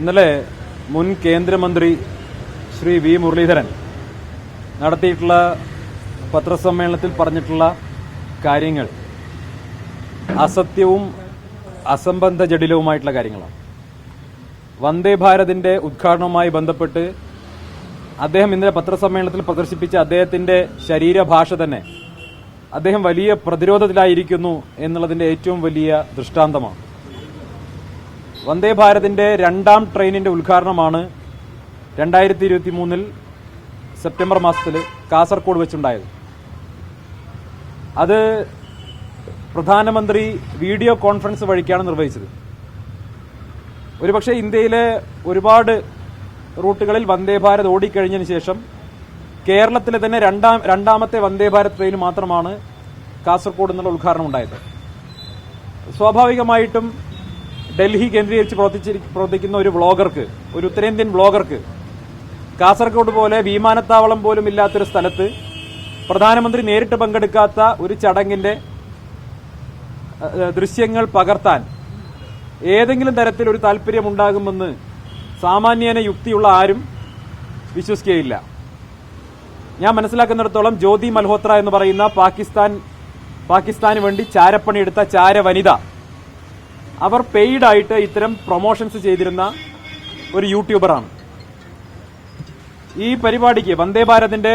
ഇന്നലെ മുൻ കേന്ദ്രമന്ത്രി ശ്രീ വി മുരളീധരൻ നടത്തിയിട്ടുള്ള പത്രസമ്മേളനത്തിൽ പറഞ്ഞിട്ടുള്ള കാര്യങ്ങൾ അസത്യവും അസംബന്ധ ജടിലവുമായിട്ടുള്ള കാര്യങ്ങളാണ്. വന്ദേ ഭാരതിന്റെ ഉദ്ഘാടനവുമായി ബന്ധപ്പെട്ട് അദ്ദേഹം ഇന്നലെ പത്രസമ്മേളനത്തിൽ പ്രദർശിപ്പിച്ച അദ്ദേഹത്തിന്റെ ശരീരഭാഷ തന്നെ അദ്ദേഹം വലിയ പ്രതിരോധത്തിലായിരിക്കുന്നു എന്നുള്ളതിന്റെ ഏറ്റവും വലിയ ദൃഷ്ടാന്തമാണ്. വന്ദേ ഭാരതിന്റെ രണ്ടാം ട്രെയിനിന്റെ ഉദ്ഘാടനമാണ് രണ്ടായിരത്തി ഇരുപത്തി മൂന്നിൽ സെപ്റ്റംബർ മാസത്തിൽ കാസർഗോഡ് വെച്ചുണ്ടായത്. അത് പ്രധാനമന്ത്രി വീഡിയോ കോൺഫറൻസ് വഴിക്കാണ് നിർവഹിച്ചത്. ഒരുപക്ഷെ ഇന്ത്യയിലെ ഒരുപാട് റൂട്ടുകളിൽ വന്ദേ ഭാരത് ഓടിക്കഴിഞ്ഞതിന് ശേഷം കേരളത്തിലെ തന്നെ രണ്ടാം രണ്ടാമത്തെ വന്ദേ ഭാരത് ട്രെയിൻ മാത്രമാണ് കാസർഗോഡ് എന്നുള്ള ഉദ്ഘാടനം ഉണ്ടായത്. സ്വാഭാവികമായിട്ടും ഡൽഹി കേന്ദ്രീകരിച്ച് പ്രവർത്തിക്കുന്ന ഒരു വ്ളോഗർക്ക് ഒരു ഉത്തരേന്ത്യൻ വ്ളോഗർക്ക് കാസർഗോഡ് പോലെ വിമാനത്താവളം പോലും ഇല്ലാത്തൊരു സ്ഥലത്ത് പ്രധാനമന്ത്രി നേരിട്ട് പങ്കെടുക്കാത്ത ഒരു ചടങ്ങിന്റെ ദൃശ്യങ്ങൾ പകർത്താൻ ഏതെങ്കിലും തരത്തിൽ ഒരു താല്പര്യമുണ്ടാകുമെന്ന് സാമാന്യേന യുക്തിയുള്ള ആരും വിശ്വസിക്കുകയില്ല. ഞാൻ മനസ്സിലാക്കുന്നിടത്തോളം ജ്യോതി മൽഹോത്ര എന്ന് പറയുന്ന പാകിസ്ഥാൻ പാകിസ്ഥാന് വേണ്ടി ചാരപ്പണിയെടുത്ത ചാര വനിത അവർ പെയ്ഡ് ആയിട്ട് ഇത്തരം പ്രൊമോഷൻസ് ചെയ്തിരുന്ന ഒരു യൂട്യൂബറാണ് ഈ പരിപാടിക്ക് വന്ദേ ഭാരതിന്റെ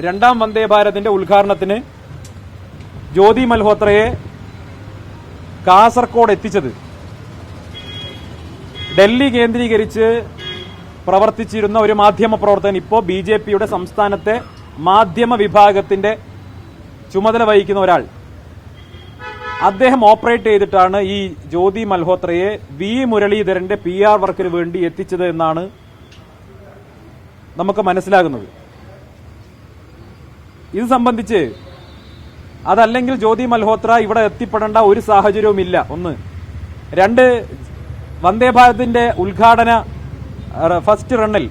രണ്ടാം വന്ദേ ഭാരതിന്റെ ഉദ്ഘാടനത്തിന് ജ്യോതി മൽഹോത്രയെ കാസർകോട് എത്തിച്ചത് ഡൽഹി കേന്ദ്രീകരിച്ച് പ്രവർത്തിച്ചിരുന്ന ഒരു മാധ്യമ പ്രവർത്തകൻ ഇപ്പോൾ ബി ജെ പിയുടെ സംസ്ഥാനത്തെ മാധ്യമ വിഭാഗത്തിന്റെ ചുമതല വഹിക്കുന്ന ഒരാൾ. അദ്ദേഹം ഓപ്പറേറ്റ് ചെയ്തിട്ടാണ് ഈ ജ്യോതി മൽഹോത്രയെ വി മുരളീധരന്റെ പി ആർ വർക്കിന് വേണ്ടി എത്തിച്ചത് എന്നാണ് നമുക്ക് മനസ്സിലാകുന്നത്. ഇത് സംബന്ധിച്ച് അതല്ലെങ്കിൽ ജ്യോതി മൽഹോത്ര ഇവിടെ എത്തിപ്പെടേണ്ട ഒരു സാഹചര്യവും ഇല്ല ഒന്ന്. രണ്ട് വന്ദേ ഭാരതിന്റെ ഉദ്ഘാടന ഫസ്റ്റ് റണ്ണിൽ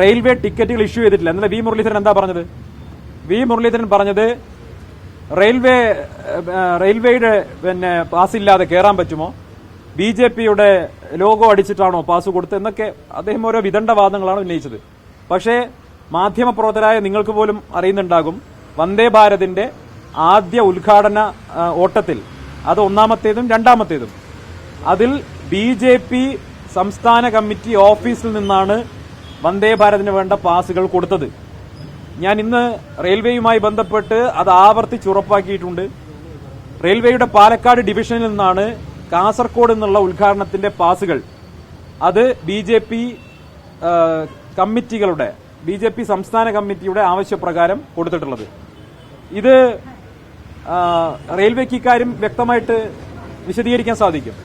റെയിൽവേ ടിക്കറ്റുകൾ ഇഷ്യൂ ചെയ്തിട്ടില്ല. എന്നാൽ വി മുരളീധരൻ എന്താ പറഞ്ഞത്? വി മുരളീധരൻ പറഞ്ഞത് റെയിൽവേ റെയിൽവേയുടെ പിന്നെ പാസ് ഇല്ലാതെ കയറാൻ പറ്റുമോ? ബി ജെ പിയുടെ ലോഗോ അടിച്ചിട്ടാണോ പാസ് കൊടുത്തത് എന്നൊക്കെ അദ്ദേഹം ഓരോ വിദണ്ഡവാദങ്ങളാണ് ഉന്നയിച്ചത്. പക്ഷേ മാധ്യമപ്രവർത്തകരായ നിങ്ങൾക്ക് പോലും അറിയുന്നുണ്ടാകും വന്ദേ ഭാരതിന്റെ ആദ്യ ഉദ്ഘാടന ഓട്ടത്തിൽ. അത് ഒന്നാമത്തേതും രണ്ടാമത്തേതും. അതിൽ ബി ജെ പി സംസ്ഥാന കമ്മിറ്റി ഓഫീസിൽ നിന്നാണ് വന്ദേ ഭാരതിന് വേണ്ട പാസുകൾ കൊടുത്തത്. ഞാൻ ഇന്ന് റെയിൽവേയുമായി ബന്ധപ്പെട്ട് അത് ആവർത്തിച്ച് ഉറപ്പാക്കിയിട്ടുണ്ട്. റെയിൽവേയുടെ പാലക്കാട് ഡിവിഷനിൽ നിന്നാണ് കാസർകോട് എന്നുള്ള ഉദ്ഘാടനത്തിന്റെ പാസുകൾ. അത് ബി ജെ പി കമ്മിറ്റികളുടെ ബി ജെ പി സംസ്ഥാന കമ്മിറ്റിയുടെ ആവശ്യപ്രകാരം കൊടുത്തിട്ടുള്ളത്. ഇത് റെയിൽവേക്ക് ഇക്കാര്യം വ്യക്തമായിട്ട് വിശദീകരിക്കാൻ സാധിക്കും.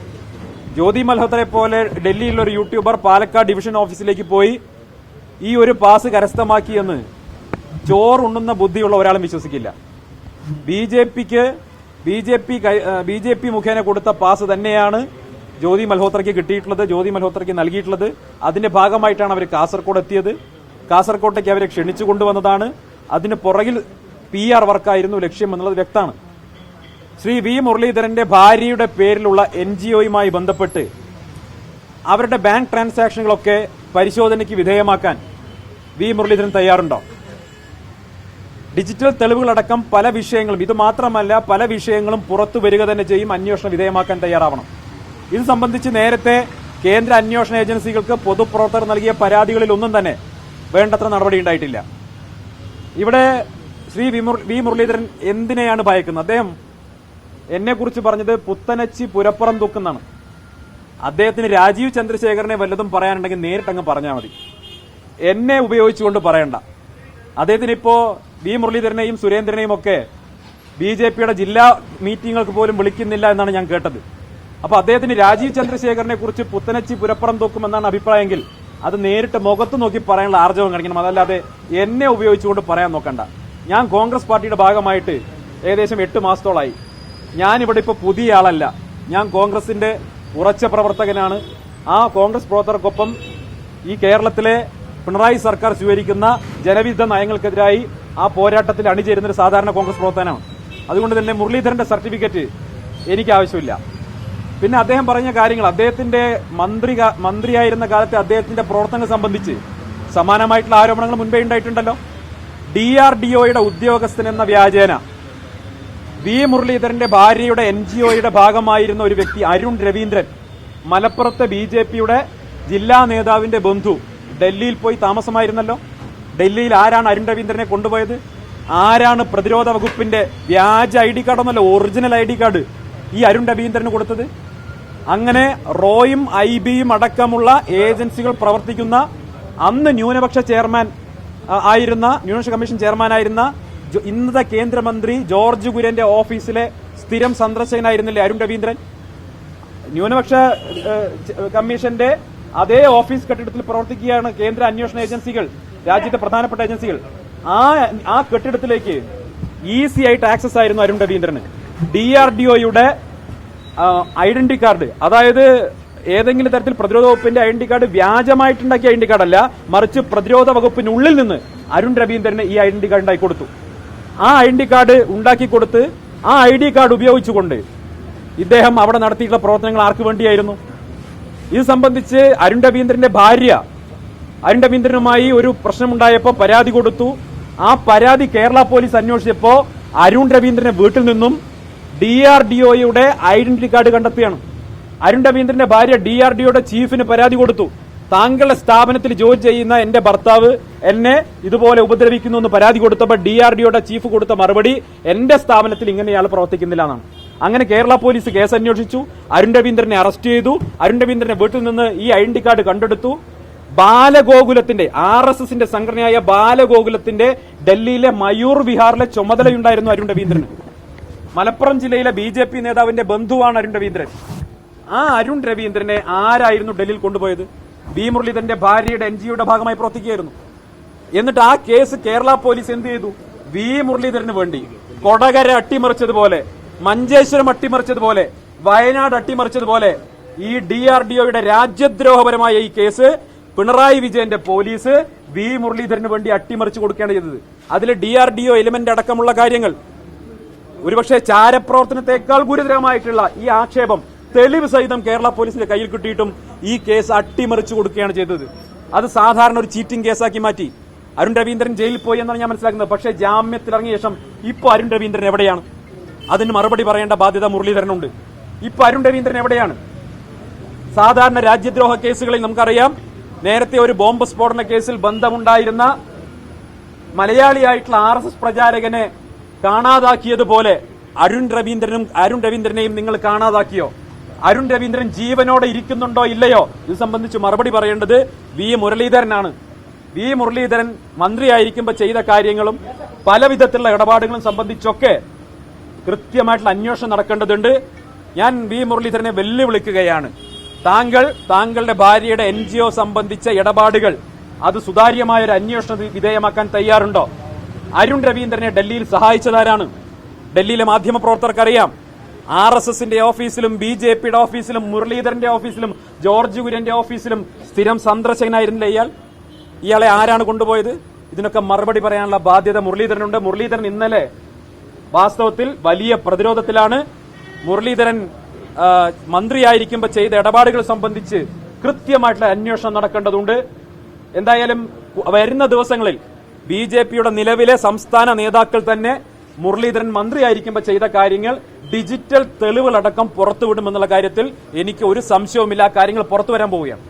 ജ്യോതി മൽഹോത്രയെ പോലെ ഡൽഹിയിലുള്ള ഒരു യൂട്യൂബർ പാലക്കാട് ഡിവിഷൻ ഓഫീസിലേക്ക് പോയി ഈ ഒരു പാസ് കരസ്ഥമാക്കിയെന്ന് ചോറുണ്ണുന്ന ബുദ്ധിയുള്ള ഒരാളും വിശ്വസിക്കില്ല. ബി ജെ പിക്ക് B J P B J P മുഖേന കൊടുത്ത പാസ് തന്നെയാണ് ജ്യോതി മൽഹോത്രയ്ക്ക് കിട്ടിയിട്ടുള്ളത് ജ്യോതി മൽഹോത്രയ്ക്ക് നൽകിയിട്ടുള്ളത്. അതിന്റെ ഭാഗമായിട്ടാണ് അവർ കാസർഗോഡ് എത്തിയത്. കാസർകോട്ടേക്ക് അവരെ ക്ഷണിച്ചു കൊണ്ടുവന്നതാണ്. അതിന് പുറകിൽ പി ആർ വർക്കായിരുന്നു ലക്ഷ്യം എന്നുള്ളത് വ്യക്തമാണ്. ശ്രീ വി മുരളീധരന്റെ ഭാര്യയുടെ പേരിലുള്ള എൻ ജി ഒയുമായി ബന്ധപ്പെട്ട് അവരുടെ ബാങ്ക് ട്രാൻസാക്ഷനുകളൊക്കെ പരിശോധനയ്ക്ക് വിധേയമാക്കാൻ വി മുരളീധരൻ തയ്യാറുണ്ടോ? ഡിജിറ്റൽ തെളിവുകളടക്കം പല വിഷയങ്ങളും ഇത് മാത്രമല്ല പല വിഷയങ്ങളും പുറത്തു വരിക തന്നെ ചെയ്യും അന്വേഷണം വിധേയമാക്കാൻ തയ്യാറാവണം. ഇത് സംബന്ധിച്ച് നേരത്തെ കേന്ദ്ര അന്വേഷണ ഏജൻസികൾക്ക് പൊതുപ്രവർത്തകർ നൽകിയ പരാതികളിൽ ഒന്നും തന്നെ വേണ്ടത്ര നടപടി ഉണ്ടായിട്ടില്ല. ഇവിടെ ശ്രീ വി മുര- മുരളീധരൻ എന്തിനെയാണ് ഭയക്കുന്നത്? അദ്ദേഹം എന്നെക്കുറിച്ച് പറഞ്ഞത് പുത്തനച്ചി പുരപ്പുറം തൂക്കുന്നാണ്. അദ്ദേഹത്തിന് രാജീവ് ചന്ദ്രശേഖരനെ വല്ലതും പറയാനുണ്ടെങ്കിൽ നേരിട്ടങ്ങ് പറഞ്ഞാൽ മതി. എന്നെ ഉപയോഗിച്ചുകൊണ്ട് പറയണ്ട. അദ്ദേഹത്തിന് ഇപ്പോ വി മുരളീധരനെയും സുരേന്ദ്രനെയും ഒക്കെ ബി ജെ പിയുടെ ജില്ലാ മീറ്റിങ്ങുകൾക്ക് പോലും വിളിക്കുന്നില്ല എന്നാണ് ഞാൻ കേട്ടത്. അപ്പൊ അദ്ദേഹത്തിന് രാജീവ് ചന്ദ്രശേഖരനെ കുറിച്ച് പുത്തനച്ചി പുരപ്പുറം തൂക്കുമെന്നാണ് അഭിപ്രായമെങ്കിൽ അത് നേരിട്ട് മുഖത്ത് നോക്കി പറയാനുള്ള ആർജവം കാണിക്കണം. അതല്ലാതെ എന്നെ ഉപയോഗിച്ചുകൊണ്ട് പറയാൻ നോക്കണ്ട. ഞാൻ കോൺഗ്രസ് പാർട്ടിയുടെ ഭാഗമായിട്ട് ഏകദേശം എട്ട് മാസത്തോളായി. ഞാനിവിടെ ഇവിടെ ഇപ്പൊ പുതിയ ആളല്ല. ഞാൻ കോൺഗ്രസിന്റെ ഉറച്ച പ്രവർത്തകനാണ്. ആ കോൺഗ്രസ് പ്രവർത്തകർക്കൊപ്പം ഈ കേരളത്തിലെ പിണറായി സർക്കാർ സ്വീകരിക്കുന്ന ജനവിധ നയങ്ങൾക്കെതിരായി ആ പോരാട്ടത്തിൽ അണിചേരുന്ന ഒരു സാധാരണ കോൺഗ്രസ് പ്രവർത്തനമാണ്. അതുകൊണ്ട് തന്നെ മുരളീധരന്റെ സർട്ടിഫിക്കറ്റ് എനിക്ക് ആവശ്യമില്ല. പിന്നെ അദ്ദേഹം പറഞ്ഞ കാര്യങ്ങൾ അദ്ദേഹത്തിന്റെ മന്ത്രി മന്ത്രിയായിരുന്ന കാലത്തെ അദ്ദേഹത്തിന്റെ പ്രവർത്തനങ്ങൾ സംബന്ധിച്ച് സമാനമായിട്ടുള്ള ആരോപണങ്ങൾ മുൻപേ ഉണ്ടായിട്ടുണ്ടല്ലോ. ഡി ആർ ഡി ഒയുടെ ഉദ്യോഗസ്ഥൻ എന്ന വ്യാജേന വി മുരളീധരന്റെ ഭാര്യയുടെ എൻ ജി ഒയുടെ ഭാഗമായിരുന്ന ഒരു വ്യക്തി അരുൺ രവീന്ദ്രൻ മലപ്പുറത്തെ ബി ജെ പിയുടെ ജില്ലാ നേതാവിന്റെ ബന്ധു ഡൽഹിയിൽ പോയി താമസമായിരുന്നല്ലോ. ഡൽഹിയിൽ ആരാണ് അരുൺ രവീന്ദ്രനെ കൊണ്ടുപോയത്? ആരാണ് പ്രതിരോധ വകുപ്പിന്റെ വ്യാജ ഐ ഡി കാർഡ് എന്നല്ല ഒറിജിനൽ ഐ ഡി കാർഡ് ഈ അരുൺ രവീന്ദ്രന് കൊടുത്തത്? അങ്ങനെ റോയും ഐ ബിയും അടക്കമുള്ള ഏജൻസികൾ പ്രവർത്തിക്കുന്ന അന്ന് ന്യൂനപക്ഷ ചെയർമാൻ ആയിരുന്ന ന്യൂനപക്ഷ കമ്മീഷൻ ചെയർമാനായിരുന്ന ഇന്നത്തെ കേന്ദ്രമന്ത്രി ജോർജ് കുര്യന്റെ ഓഫീസിലെ സ്ഥിരം സന്ദർശകനായിരുന്നില്ലേ അരുൺ രവീന്ദ്രൻ? ന്യൂനപക്ഷ കമ്മീഷന്റെ അതേ ഓഫീസ് കെട്ടിടത്തിൽ പ്രവർത്തിക്കുകയാണ് കേന്ദ്ര അന്വേഷണ ഏജൻസികൾ. രാജ്യത്തെ പ്രധാനപ്പെട്ട ഏജൻസികൾ. ആ ആ കെട്ടിടത്തിലേക്ക് ഈസി ആയിട്ട് ആക്സസ് ആയിരുന്നു അരുൺ രവീന്ദ്രന്. ഡി ആർ ഡി ഒയുടെ ഐഡന്റി കാർഡ്. അതായത് ഏതെങ്കിലും തരത്തിൽ പ്രതിരോധ വകുപ്പിന്റെ ഐഡന്റി കാർഡ് വ്യാജമായിട്ടുണ്ടാക്കിയ ഐഡന്റി കാർഡ് അല്ല മറിച്ച് പ്രതിരോധ വകുപ്പിനുള്ളിൽ നിന്ന് അരുൺ രവീന്ദ്രന് ഈ ഐഡന്റി കാർഡ് ഉണ്ടാക്കി കൊടുത്തു. ആ ഐഡന്റി കാർഡ് ഉണ്ടാക്കി കൊടുത്ത് ആ ഐ ഡി കാർഡ് ഉപയോഗിച്ചുകൊണ്ട് ഇദ്ദേഹം അവിടെ നടത്തിയിട്ടുള്ള പ്രവർത്തനങ്ങൾ ആർക്ക് വേണ്ടിയായിരുന്നു? ഇത് സംബന്ധിച്ച് അരുൺ രവീന്ദ്രന്റെ ഭാര്യ അരുൺ രവീന്ദ്രനുമായി ഒരു പ്രശ്നമുണ്ടായപ്പോൾ പരാതി കൊടുത്തു. ആ പരാതി കേരള പോലീസ് അന്വേഷിച്ചപ്പോൾ അരുൺ രവീന്ദ്രന്റെ വീട്ടിൽ നിന്നും ഡി ആർ ഡി ഒയുടെ ഐഡന്റിറ്റി കാർഡ് കണ്ടെത്തുകയാണ് അരുൺ രവീന്ദ്രന്റെ ഭാര്യ ഡി ആർ ഡി ഒയുടെ ചീഫിന് പരാതി കൊടുത്തു. താങ്കളുടെ സ്ഥാപനത്തിൽ ജോലി ചെയ്യുന്ന എന്റെ ഭർത്താവ് എന്നെ ഇതുപോലെ ഉപദ്രവിക്കുന്നു എന്ന് പരാതി കൊടുത്തപ്പോൾ ഡി ആർ ഡി ഒയുടെ ചീഫ് കൊടുത്ത മറുപടി എന്റെ സ്ഥാപനത്തിൽ ഇങ്ങനെ ഇയാൾ പ്രവർത്തിക്കുന്നില്ല എന്നാണ്. അങ്ങനെ കേരള പോലീസ് കേസ് അന്വേഷിച്ചു. അരുൺ രവീന്ദ്രനെ അറസ്റ്റ് ചെയ്തു. അരുൺ രവീന്ദ്രന്റെ വീട്ടിൽ നിന്ന് ഈ ഐഡന്റി കാർഡ് കണ്ടെടുത്തു. ബാലഗോകുലത്തിന്റെ ആർ എസ് എസിന്റെ സംഘടനയായ ബാലഗോകുലത്തിന്റെ ഡൽഹിയിലെ മയൂർ വിഹാറിലെ ചുമതലയുണ്ടായിരുന്നു അരുൺ രവീന്ദ്രൻ മലപ്പുറം ജില്ലയിലെ ബി ജെ പി നേതാവിന്റെ ബന്ധുവാണ് അരുൺ രവീന്ദ്രൻ ആ അരുൺ രവീന്ദ്രനെ ആരായിരുന്നു ഡൽഹിയിൽ കൊണ്ടുപോയത്? വി മുരളീധരന്റെ ഭാര്യയുടെ എൻ ജിയുടെ ഭാഗമായി പ്രവർത്തിക്കുകയായിരുന്നു. എന്നിട്ട് ആ കേസ് കേരള പോലീസ് എന്ത് ചെയ്തു? വി മുരളീധരന് വേണ്ടി കൊടകര അട്ടിമറിച്ചതുപോലെ മഞ്ചേശ്വരം അട്ടിമറിച്ചതുപോലെ വയനാട് അട്ടിമറിച്ചതുപോലെ ഈ ഡി ആർ ഡി ഒയുടെ രാജ്യദ്രോഹപരമായ ഈ കേസ് പിണറായി വിജയന്റെ പോലീസ് വി മുരളീധരന് വേണ്ടി അട്ടിമറിച്ചു കൊടുക്കുകയാണ് ചെയ്തത്. അതിൽ D R D O element അടക്കമുള്ള കാര്യങ്ങൾ. ഒരുപക്ഷെ ചാരപ്രവർത്തനത്തെക്കാൾ ഗുരുതരമായിട്ടുള്ള ഈ ആക്ഷേപം തെളിവ് സഹിതം കേരള പോലീസിന്റെ കയ്യിൽ കിട്ടിയിട്ടും ഈ കേസ് അട്ടിമറിച്ചു കൊടുക്കുകയാണ് ചെയ്തത്. അത് സാധാരണ ഒരു ചീറ്റിംഗ് കേസാക്കി മാറ്റി. അരുൺ രവീന്ദ്രൻ ജയിലിൽ പോയി എന്നാണ് ഞാൻ മനസ്സിലാക്കുന്നത്. പക്ഷേ ജാമ്യത്തിൽ ഇറങ്ങിയ ശേഷം ഇപ്പോൾ അരുൺ രവീന്ദ്രൻ എവിടെയാണ്? അതിന് മറുപടി പറയേണ്ട ബാധ്യത മുരളീധരനുണ്ട്. ഇപ്പൊ അരുൺ രവീന്ദ്രൻ എവിടെയാണ്? സാധാരണ രാജ്യദ്രോഹ കേസുകളിൽ നമുക്കറിയാം നേരത്തെ ഒരു ബോംബ് സ്ഫോടന കേസിൽ ബന്ധമുണ്ടായിരുന്ന മലയാളിയായിട്ടുള്ള ആർ എസ് എസ് പ്രചാരകനെ കാണാതാക്കിയതുപോലെ അരുൺ രവീന്ദ്രനും അരുൺ രവീന്ദ്രനെയും നിങ്ങൾ കാണാതാക്കിയോ? അരുൺ രവീന്ദ്രൻ ജീവനോടെ ഇരിക്കുന്നുണ്ടോ ഇല്ലയോ? ഇത് സംബന്ധിച്ച് മറുപടി പറയേണ്ടത് വി. മുരളീധരനാണ്. വി. മുരളീധരൻ മന്ത്രിയായിരിക്കുമ്പോൾ ചെയ്ത കാര്യങ്ങളും പല വിധത്തിലുള്ള ഇടപാടുകളും സംബന്ധിച്ചൊക്കെ കൃത്യമായിട്ടുള്ള അന്വേഷണം നടക്കേണ്ടതുണ്ട്. ഞാൻ വി. മുരളീധരനെ വെല്ലുവിളിക്കുകയാണ്. താങ്കൾ താങ്കളുടെ ഭാര്യയുടെ എൻ ജി ഒ സംബന്ധിച്ച ഇടപാടുകൾ അത് സുതാര്യമായ ഒരു അന്വേഷണ വിധേയമാക്കാൻ തയ്യാറുണ്ടോ? അരുൺ രവീന്ദ്രനെ ഡൽഹിയിൽ സഹായിച്ചതാരാണ്? ഡൽഹിയിലെ മാധ്യമപ്രവർത്തകർക്കറിയാം. ആർ എസ് എസിന്റെ ഓഫീസിലും ബി ജെ പിയുടെ ഓഫീസിലും മുരളീധരന്റെ ഓഫീസിലും ജോർജ് കുര്യന്റെ ഓഫീസിലും സ്ഥിരം സന്ദർശകനായിരുന്നില്ല ഇയാൾ. ഇയാളെ ആരാണ് കൊണ്ടുപോയത്? ഇതിനൊക്കെ മറുപടി പറയാനുള്ള ബാധ്യത മുരളീധരനുണ്ട്. മുരളീധരൻ ഇന്നലെ വാസ്തവത്തിൽ വലിയ പ്രതിരോധത്തിലാണ്. മുരളീധരൻ മന്ത്രിയായിരിക്കുമ്പോൾ ചെയ്ത ഇടപാടുകൾ സംബന്ധിച്ച് കൃത്യമായിട്ടുള്ള അന്വേഷണം നടക്കേണ്ടതുണ്ട്. എന്തായാലും വരുന്ന ദിവസങ്ങളിൽ ബി ജെ പിയുടെ നിലവിലെ സംസ്ഥാന നേതാക്കൾ തന്നെ മുരളീധരൻ മന്ത്രിയായിരിക്കുമ്പോൾ ചെയ്ത കാര്യങ്ങൾ ഡിജിറ്റൽ തെളിവുകളടക്കം പുറത്തുവിടുമെന്നുള്ള കാര്യത്തിൽ എനിക്ക് ഒരു സംശയവുമില്ല. കാര്യങ്ങൾ പുറത്തു വരാൻ പോവുകയാണ്.